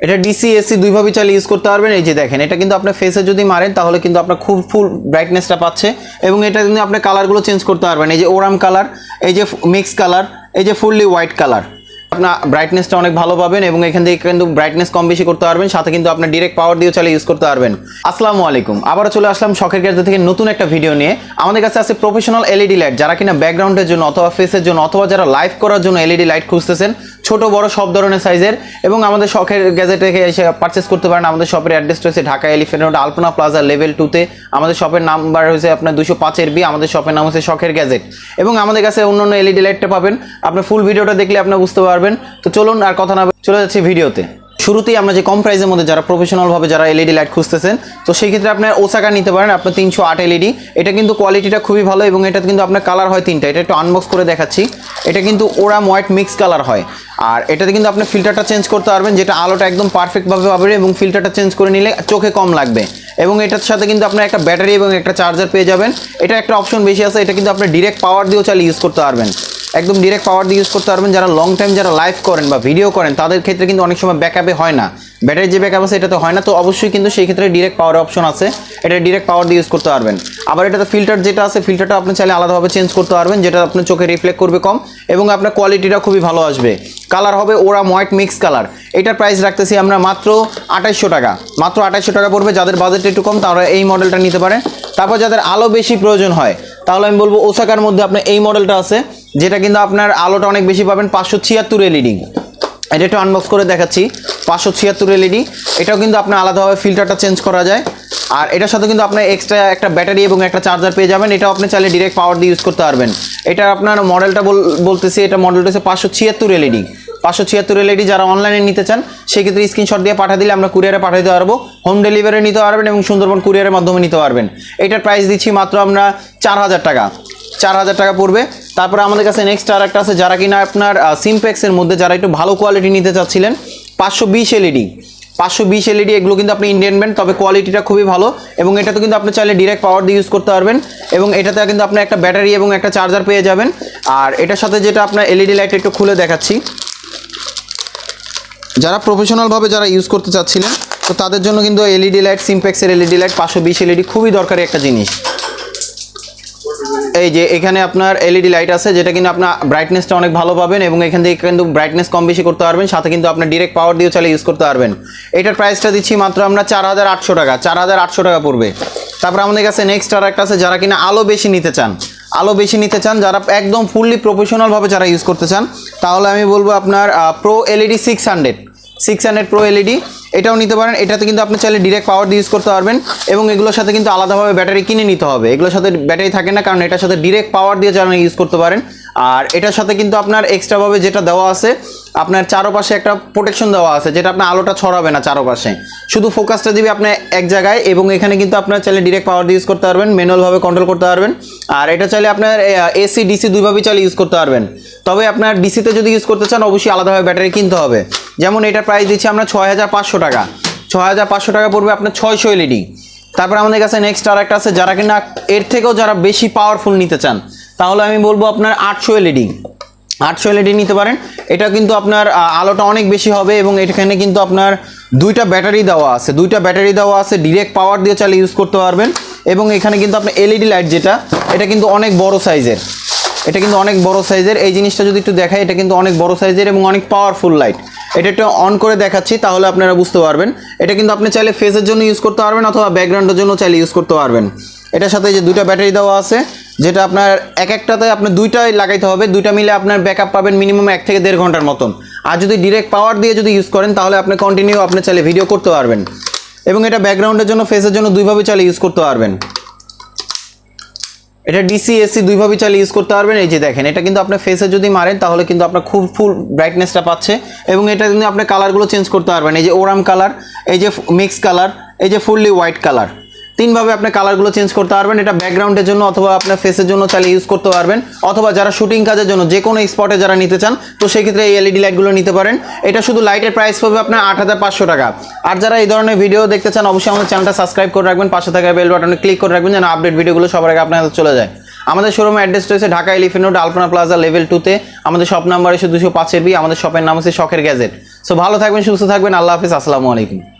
এটা DC AC দুইভাবে চালিয়ে ইউজ করতে পারবেন। এই যে দেখেন, এটা কিন্তু আপনার ফেসে যদি মারেন, তাহলে কিন্তু আপনার খুব ফুল ব্রাইটনেসটা পাচ্ছে। এবং এটা কিন্তু আপনি কালারগুলো চেঞ্জ করতে পারবেন। এই যে ওরাম কালার এই যে মিক্স কালার এই যে ফুললি হোয়াইট কালার আপনার ব্রাইটনেসটা অনেক ভালো পাবেন এবং এখান থেকে কিন্তু ব্রাইটনেস কম বেশি করতে পারবেন। সাথে কিন্তু আপনার ডিরেক্ট পাওয়ার দিয়ে চালিয়ে ইউজ করতে পারবেন। আসসালামু আলাইকুম। আবারও চলে আসলাম শখের গ্যাজে থেকে নতুন একটা ভিডিও নিয়ে। আমাদের কাছে আছে প্রফেশনাল এলইডি লাইট যারা কিনা ব্যাকগ্রাউন্ডের জন্য অথবা ফেসের জন্য অথবা যারা লাইভ করার জন্য এলইডি লাইট খুঁজতেছেন ছোট বড় সব ধরনের সাইজের এবং আমাদের শখের গ্যাজেট রেখে এসে পারচেস করতে পারেন। আমাদের শপের অ্যাড্রেস রয়েছে Dhaka Elephant Road Alpana Plaza level টুতে আমাদের শপের নাম্বার হয়েছে আপনার দুশো পাঁচের বি। আমাদের শপের নাম হচ্ছে শখের গ্যাজেট এবং আমাদের কাছে অন্য অন্য এলইডি লাইটটা পাবেন। আপনার ফুল ভিডিওটা দেখলে আপনি বুঝতে পারবেন। তো চলুন আর কথা না চলে যাচ্ছি ভিডিওতে শুরুতেই আমরা যে কম প্রাইসের মধ্যে যারা প্রফেশনালভাবে যারা এলইডি লাইট খুঁজতেছেন, তো সেই ক্ষেত্রে আপনার ওসাকা নিতে পারেন, আপনার তিনশো আট এলইডি এটা কিন্তু কোয়ালিটিটা খুবই ভালো এবং এটা কিন্তু আপনার কালার হয় তিনটা। এটা একটু আনবক্স করে দেখাচ্ছি। এটা কিন্তু ওরাম হোয়াইট মিক্স কালার হয়। আর এটাতে কিন্তু আপনি ফিল্টারটা চেঞ্জ করতে পারবেন, যেটা আলোটা একদম পারফেক্টভাবে পাবেন এবং ফিল্টারটা চেঞ্জ করে নিলে চোখে কম লাগবে। এবং এটার সাথে কিন্তু আপনার একটা ব্যাটারি এবং একটা চার্জার পেয়ে যাবেন। এটা একটা অপশন বেশি আছে, এটা কিন্তু আপনি ডিরেক্ট পাওয়ার দিয়েও চালিয়ে ইউজ করতে পারবেন। একদম ডিরেক্ট পাওয়ার দিয়ে ইউজ করতে পারবেন। যারা লং টাইম যারা লাইভ করেন বা ভিডিও করেন, তাদের ক্ষেত্রে কিন্তু অনেক সময় ব্যাকআপে হয় না। ব্যাটারি যে ব্যাকআপ আছে এটাতে হয় না। তো অবশ্যই কিন্তু সেই ক্ষেত্রে ডিরেক্ট পাওয়ার অপশন আছে। এটা ডিরেক্ট পাওয়ার দিয়ে ইউজ করতে পারবেন। আবার এটাতে ফিল্টার যেটা আছে ফিল্টারটা আপনি চাইলে আলাদাভাবে চেঞ্জ করতে পারবেন, যেটা আপনার চোখে রিফ্লেক্ট করবে কম এবং আপনার কোয়ালিটিটা খুবই ভালো আসবে। কালার হবে ওরা হোয়াইট মিক্স কালার এটার প্রাইস রাখতেছি আমরা মাত্র আঠাইশশো টাকা। মাত্র আঠাইশশো টাকা পড়বে। যাদের বাজেট একটু কম, তারা এই মডেলটা নিতে পারেন তারপর যাদের আলো বেশি প্রয়োজন হয়, তাহলে আমি বলব ওসাকার মধ্যে আপনার এই মডেলটা আছে। যেটা কিন্তু আপনার আলোটা অনেক বেশি পাবেন পাঁচশো ছিয়াত্তর এলইডি এটা একটু আনবক্স করে দেখাচ্ছি, পাঁচশো ছিয়াত্তর এলইডি এটাও কিন্তু আপনার আলাদাভাবে ফিল্টারটা চেঞ্জ করা যায়। আর এটার সাথে কিন্তু আপনার এক্সট্রা একটা ব্যাটারি এবং একটা চার্জার পেয়ে যাবেন, এটাও আপনি চাইলে ডিরেক্ট পাওয়ার দিয়ে ইউজ করতে পারবেন। এটা আপনার মডেলটা বলতেছি, এটা মডেলটা হচ্ছে পাঁচশো ছিয়াত্তর এলইডি পাঁচশো ছিয়াত্তর এলইডি যারা অনলাইনে নিতে চান, সেক্ষেত্রে স্ক্রিনশট দিয়ে পাঠিয়ে দিলে আমরা কুরিয়ারে পাঠাতে পারব। হোম ডেলিভারি নিতে পারবেন এবং সুন্দরবন কুরিয়ারের মাধ্যমে নিতে পারবেন। এটার প্রাইস দিচ্ছি মাত্র আমরা চার হাজার টাকা। চার হাজার টাকা পড়বে। তারপরে আমাদের কাছে নেক্সট আর একটা আছে, যারা কিনা আপনার সিমপ্যাক্সের মধ্যে যারা একটু ভালো কোয়ালিটি নিতে চাচ্ছিলেন, পাঁচশো বিশ এলইডি পাঁচশো বিশ এলইডি এগুলো কিন্তু আপনি ইন্ডিয়ান ব্যান্ড তবে কোয়ালিটিটা খুবই ভালো এবং এটাতে কিন্তু আপনি চাইলে ডিরেক্ট পাওয়ার দিয়ে ইউজ করতে পারবেন এবং এটাতে কিন্তু আপনি একটা ব্যাটারি এবং একটা চার্জার পেয়ে যাবেন। আর এটার সাথে যেটা আপনার এলইডি লাইট একটু খুলে দেখাচ্ছি। যারা প্রফেশনালভাবে যারা ইউজ করতে চাচ্ছিলেন, তো তাদের জন্য কিন্তু এলইডি লাইট সিমপ্যাক্সের এলইডি লাইট পাঁচশো বিশ এলইডি খুবই দরকারি একটা জিনিস। এই যে এখানে আপনার এলইডি লাইট আছে, যেটা কিন্তু আপনার ব্রাইটনেসটা অনেক ভালো পাবেন এবং এখান থেকে কিন্তু ব্রাইটনেস কম বেশি করতে পারবেন, সাথে কিন্তু আপনার ডিরেক্ট পাওয়ার দিয়েও চালিয়ে ইউজ করতে পারবেন। এটার প্রাইসটা দিচ্ছি মাত্র আমরা চার হাজার আটশো টাকা, চার হাজার আটশো টাকা পড়বে। তারপর আমাদের কাছে নেক্সট আর একটা আছে, যারা কিনা আলো বেশি নিতে চান, আলো বেশি নিতে চান, যারা একদম ফুললি প্রফেশনালভাবে যারা ইউজ করতে চান, তাহলে আমি বলব আপনার pro LED six hundred six hundred pro LED এটাও নিতে পারেন। এটাতে কিন্তু আপনি চাইলে ডিরেক্ট পাওয়ার দিয়ে ইউজ করতে পারবেন এবং এগুলোর সাথে কিন্তু আলাদাভাবে ব্যাটারি কিনে নিতে হবে। এগুলোর সাথে ব্যাটারি থাকে না, কারণ এটার সাথে ডিরেক্ট পাওয়ার দিয়ে চালানো ইউজ করতে পারেন। আর এটার সাথে কিন্তু আপনার এক্সট্রাভাবে যেটা দেওয়া আছে, আপনার চারোপাশে একটা প্রোটেকশন দেওয়া আছে, যেটা আপনার আলোটা ছড়াবে না চারোপাশে। শুধু ফোকাসটা দিবে আপনার এক জায়গায় এবং এখানে কিন্তু আপনার চাইলে ডিরেক্ট পাওয়ার ইউজ করতে পারবেন ম্যানুয়ালভাবে কন্ট্রোল করতে পারবেন। আর এটা চাইলে আপনার এসি ডিসি দুইভাবেই চাইলে ইউজ করতে পারবেন। তবে আপনার ডিসিতে যদি ইউজ করতে চান, অবশ্যই আলাদাভাবে ব্যাটারি কিনতে হবে। যেমন এটা প্রাইস দিচ্ছি আমরা ছয় হাজার পাঁচশো টাকা। ছয় হাজার পাঁচশো টাকা পড়বে আপনার ছয়শো এলইডি তারপর আমাদের কাছে নেক্সট আর একটা আছে, যারা কিনা এর থেকেও যারা বেশি পাওয়ারফুল নিতে চান তাহলে আমি বলব আপনার আটশো এলইডি আটশো এলইডি নিতে পারেন। এটা কিন্তু আপনার আলোটা অনেক বেশি হবে এবং এখানে কিন্তু আপনার দুইটা ব্যাটারি দেওয়া আছে। দুইটা ব্যাটারি দেওয়া আছে ডিরেক্ট পাওয়ার দিয়ে চালিয়ে ইউজ করতে পারবেন এবং এখানে কিন্তু আপনার এলইডি লাইট যেটা, এটা কিন্তু অনেক বড় সাইজের এটা কিন্তু অনেক বড় সাইজের এই জিনিসটা যদি একটু দেখাই, এটা কিন্তু অনেক বড় সাইজের এবং অনেক পাওয়ারফুল লাইট এটা একটু অন করে দেখাচ্ছি, তাহলে আপনারা বুঝতে পারবেন। এটা কিন্তু আপনি চাইলে ফেসের জন্য ইউজ করতে পারবেন অথবা ব্যাকগ্রাউন্ডের জন্য চাইলে ইউজ করতে পারবেন। এটার সাথে যে দুইটা ব্যাটারি দেওয়া আছে যেটা আপনার এক একটাতে আপনার দুইটাই লাগাইতে হবে, দুইটা মিলে আপনার ব্যাকআপ পাবেন মিনিমাম এক থেকে দেড় ঘণ্টার মতন। আর যদি ডিরেক্ট পাওয়ার দিয়ে যদি ইউজ করেন, তাহলে আপনি কন্টিনিউ আপনি চাইলে ভিডিও করতে পারবেন। এবং এটা ব্যাকগ্রাউন্ডের জন্য ফেসের জন্য দুইভাবে চাইলে ইউজ করতে পারবেন। এটা ডিসি এসি দুইভাবে চালিয়ে ইউজ করতে পারবেন। এই যে দেখেন, এটা কিন্তু আপনার ফেসে যদি মারেন, তাহলে কিন্তু আপনার খুব ফুল ব্রাইটনেসটা পাচ্ছে। এবং এটা কিন্তু আপনি কালারগুলো চেঞ্জ করতে পারবেন। এই যে ওরাম কালার এই যে মিক্স কালার এই যে ফুললি হোয়াইট কালার তিনভাবে আপনি কালারগুলো চেঞ্জ করতে পারবেন। এটা ব্যাকগ্রাউন্ডের জন্য অথবা আপনার ফেসের জন্য চালিয়ে ইউজ করতে পারবেন। অথবা যারা শুটিং কাজের জন্য যে কোনো স্পটে যারা নিতে চান, তো সেই ক্ষেত্রে এই এলইডি লাইটগুলো নিতে পারেন। এটা শুধু লাইটের প্রাইস পাবে আপনার আট হাজার পাঁচশো টাকা। আর যারা এই ধরনের ভিডিও দেখতে চান, অবশ্যই আমাদের চ্যানেলটা সাবস্ক্রাইব করে রাখবেন। পাশে থাকা বেল বাটনে ক্লিক করে রাখবেন যেন আপডেট ভিডিওগুলো সবার আগে আপনার চলে যায়। আমাদের শোরুমের অ্যাড্রেস রয়েছে Dhaka Elephant Road Alpana Plaza level টুতে আমাদের শপ নাম্বার এসে দুশো পাঁচের বি আমাদের শপের নাম হচ্ছে শখের গ্যাজেট সো ভালো থাকবেন, সুস্থ থাকবেন। আল্লাহ হাফিজ, আসসালামু আলাইকুম।